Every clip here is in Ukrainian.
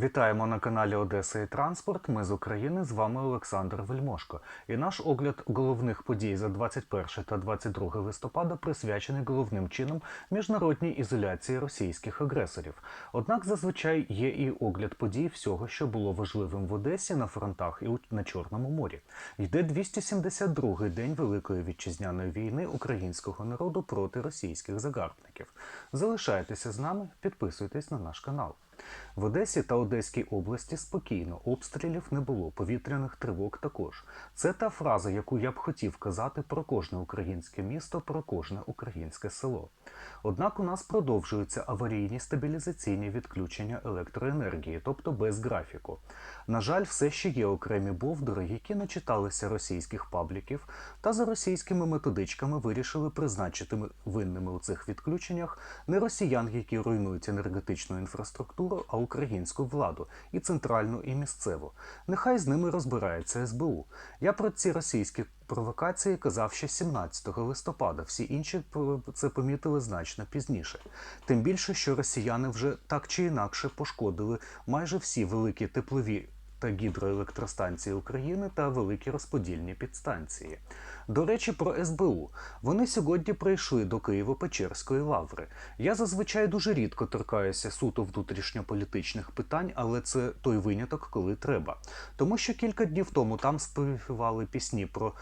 Вітаємо на каналі Одеса і Транспорт. Ми з України. З вами Олександр Вельмошко. І наш огляд головних подій за 21 та 22 листопада присвячений головним чином міжнародній ізоляції російських агресорів. Однак зазвичай є і огляд подій всього, що було важливим в Одесі на фронтах і на Чорному морі. Йде 272-й день Великої вітчизняної війни українського народу проти російських загарбників. Залишайтеся з нами, підписуйтесь на наш канал. В Одесі та Одеській області спокійно, обстрілів не було, повітряних тривог також. Це та фраза, яку я б хотів казати про кожне українське місто, про кожне українське село. Однак у нас продовжуються аварійні стабілізаційні відключення електроенергії, тобто без графіку. На жаль, все ще є окремі бовдури, які начиталися російських пабліків та за російськими методичками вирішили призначити винними у цих відключеннях не росіян, які руйнують енергетичну інфраструктуру, а українську владу і центральну, і місцеву. Нехай з ними розбирається СБУ. Я про ці російські провокації казав ще 17 листопада. Всі інші це помітили значно пізніше. Тим більше, що росіяни вже так чи інакше пошкодили майже всі великі теплові та гідроелектростанції України та великі розподільні підстанції. До речі, про СБУ. Вони сьогодні прийшли до Києво-Печерської лаври. Я зазвичай дуже рідко торкаюся суто внутрішньополітичних питань, але це той виняток, коли треба. Тому що кілька днів тому там співали пісні про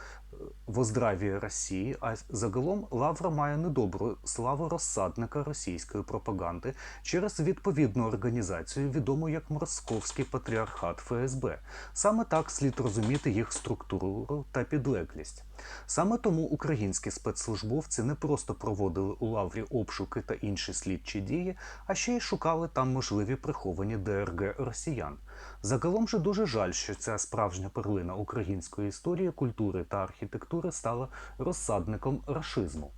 е, воздравія Росії, а загалом Лавра має недобру славу розсадника російської пропаганди через відповідну організацію, відому як Московський патріархат ФСБ. Саме так слід розуміти їх структуру та підлеглість. Саме тому українські спецслужбовці не просто проводили у лаврі обшуки та інші слідчі дії, а ще й шукали там можливі приховані ДРГ росіян. Загалом же дуже жаль, що ця справжня перлина української історії, культури та архітектури стала розсадником рашизму.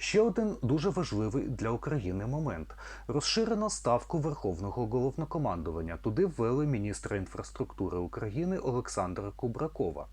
Ще один дуже важливий для України момент: розширено ставку Верховного головнокомандування. Туди ввели міністра інфраструктури України Олександра Кубракова.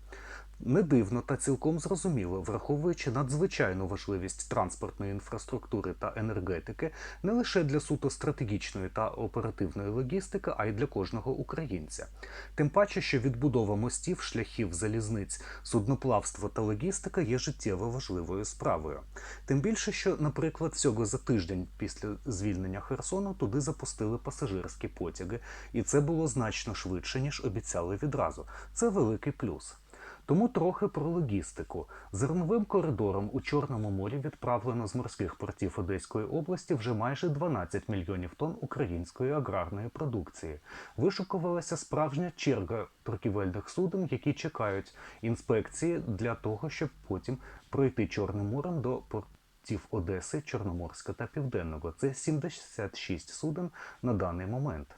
Не дивно та цілком зрозуміло, враховуючи надзвичайну важливість транспортної інфраструктури та енергетики не лише для суто стратегічної та оперативної логістики, а й для кожного українця. Тим паче, що відбудова мостів, шляхів, залізниць, судноплавство та логістика є життєво важливою справою. Тим більше, що, наприклад, всього за тиждень після звільнення Херсону туди запустили пасажирські потяги, і це було значно швидше, ніж обіцяли відразу. Це великий плюс. Тому трохи про логістику. Зерновим коридором у Чорному морі відправлено з морських портів Одеської області вже майже 12 мільйонів тонн української аграрної продукції. Вишукувалася справжня черга торгівельних суден, які чекають інспекції для того, щоб потім пройти Чорним морем до портів Одеси, Чорноморська та Південного. Це 76 суден на даний момент.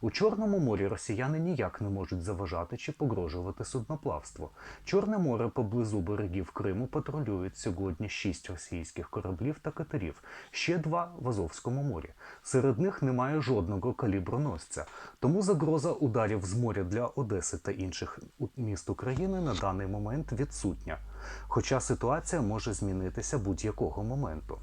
У Чорному морі росіяни ніяк не можуть заважати чи погрожувати судноплавству. Чорне море поблизу берегів Криму патрулюють сьогодні шість російських кораблів та катерів, ще два в Азовському морі. Серед них немає жодного каліброносця, тому загроза ударів з моря для Одеси та інших міст України на даний момент відсутня. Хоча ситуація може змінитися будь-якого моменту.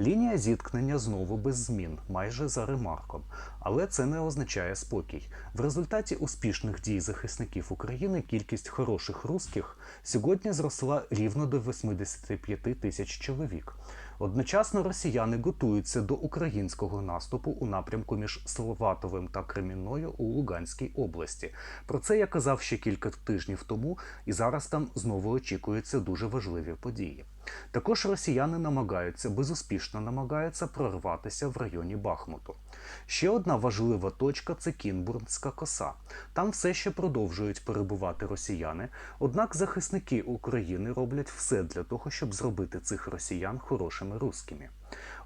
Лінія зіткнення знову без змін, майже за ремарком. Але це не означає спокій. В результаті успішних дій захисників України кількість хороших русських сьогодні зросла рівно до 85 тисяч чоловік. Одночасно росіяни готуються до українського наступу у напрямку між Словатовим та Кремінною у Луганській області. Про це я казав ще кілька тижнів тому, і зараз там знову очікуються дуже важливі події. Також росіяни намагаються безуспішно намагаються прорватися в районі Бахмуту. Ще одна важлива точка це Кінбурнська коса. Там все ще продовжують перебувати росіяни. Однак захисники України роблять все для того, щоб зробити цих росіян хорошими русскими.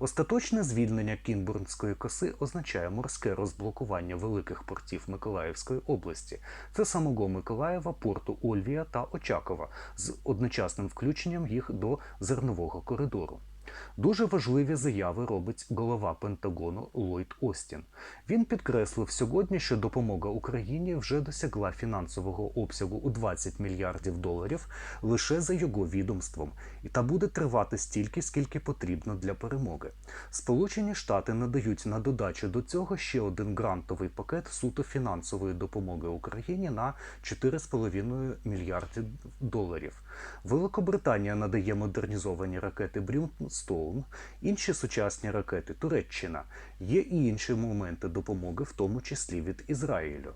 Остаточне звільнення Кінбурнської коси означає морське розблокування великих портів Миколаївської області. Це самого Миколаєва, порту Ольвія та Очакова з одночасним включенням їх до зернового коридору. Дуже важливі заяви робить голова Пентагону Ллойд Остін. Він підкреслив сьогодні, що допомога Україні вже досягла фінансового обсягу у 20 мільярдів доларів лише за його відомством, і та буде тривати стільки, скільки потрібно для перемоги. Сполучені Штати надають на додачу до цього ще один грантовий пакет суто фінансової допомоги Україні на 4,5 мільярдів доларів. Великобританія надає модернізовані ракети Брюмстоун, інші сучасні ракети Туреччина. Є і інші моменти допомоги, в тому числі від Ізраїлю.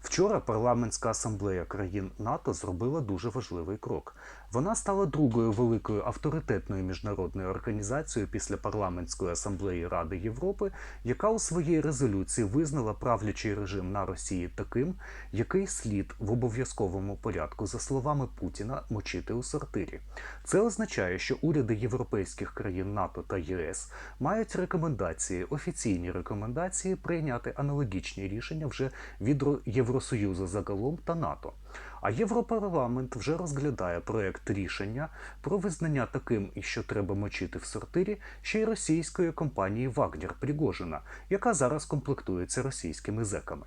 Вчора парламентська асамблея країн НАТО зробила дуже важливий крок. Вона стала другою великою авторитетною міжнародною організацією після парламентської асамблеї Ради Європи, яка у своїй резолюції визнала правлячий режим на Росії таким, який слід в обов'язковому порядку, за словами Путіна, мочити у сортирі. Це означає, що уряди європейських країн НАТО та ЄС мають рекомендації, офіційні рекомендації прийняти аналогічні рішення вже від Євросоюзу загалом та НАТО. А Європарламент вже розглядає проект рішення про визнання таким, і що треба мочити в сортирі, ще й російської компанії Вагнер Пригожина, яка зараз комплектується російськими зеками.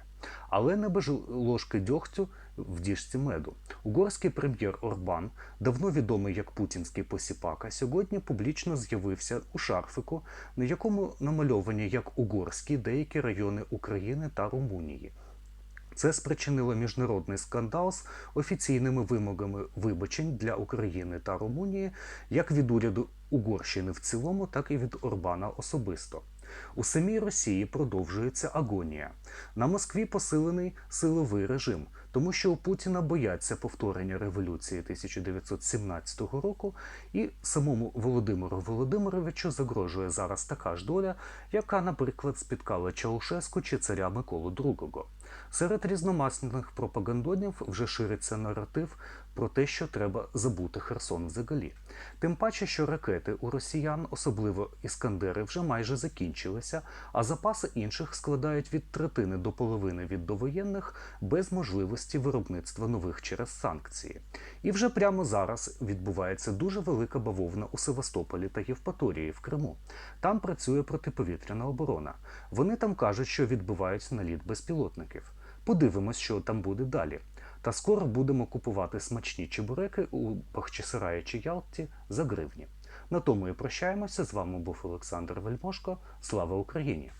Але не без ложки дьогтю в діжці меду. Угорський прем'єр Орбан, давно відомий як путінський посіпака, сьогодні публічно з'явився у шарфику, на якому намальовані як угорські деякі райони України та Румунії. Це спричинило міжнародний скандал з офіційними вимогами вибачень для України та Румунії, як від уряду Угорщини в цілому, так і від Орбана особисто. У самій Росії продовжується агонія. На Москві посилений силовий режим, тому що у Путіна бояться повторення революції 1917 року, і самому Володимиру Володимировичу загрожує зараз така ж доля, яка, наприклад, спіткала Чаушеску чи царя Миколу II. Серед різномасних пропагандонів вже шириться наратив про те, що треба забути Херсон взагалі. Тим паче, що ракети у росіян, особливо іскандери, вже майже закінчилися, а запаси інших складають від третини до половини від довоєнних без можливості виробництва нових через санкції. І вже прямо зараз відбувається дуже велика бавовна у Севастополі та Євпаторії в Криму. Там працює протиповітряна оборона. Вони там кажуть, що відбивають наліт безпілотників. Подивимось, що там буде далі. Та скоро будемо купувати смачні чебуреки у Бахчисараї чи Ялті за гривні. На тому і прощаємося. З вами був Олександр Вельмошко. Слава Україні!